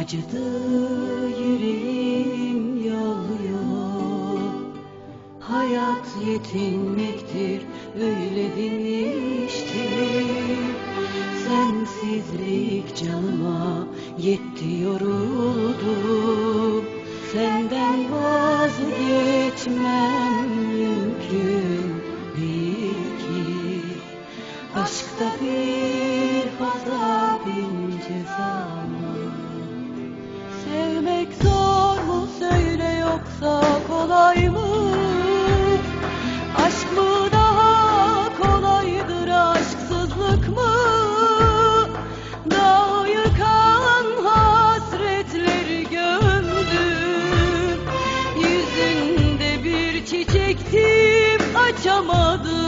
Acıdı yüreğim yol Hayat yetinmektir öyle demiştim Sensizlik canıma yetti yoruldum Senden vazgeçmem mümkün değil ki. Aşkta bir hata bin ceza? Sevmek zor mu söyle yoksa kolay mı? Aşk mı daha kolaydır aşksızlık mı? Dağ yıkan hasretleri gömdüm Yüzünde bir çiçektim açamadım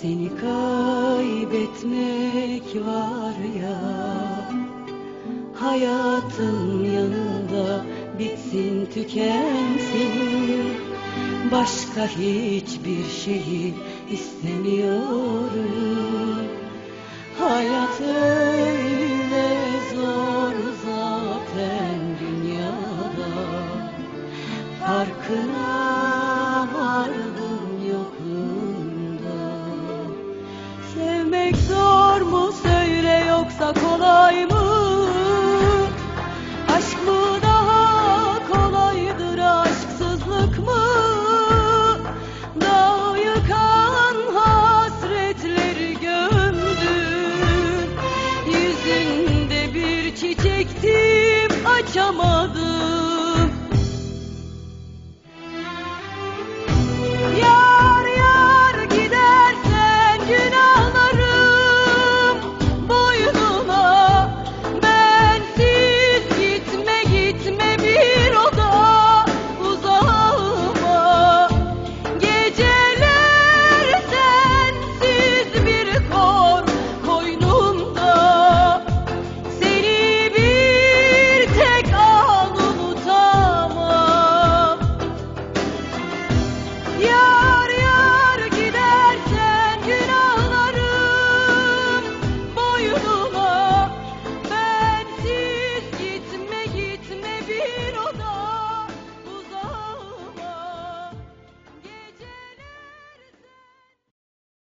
Seni kaybetmek var ya Hayatın yanında bitsin tükensin. Başka hiçbir şeyi istemiyorum. Hayat öyle zor zaten dünyada. Farkına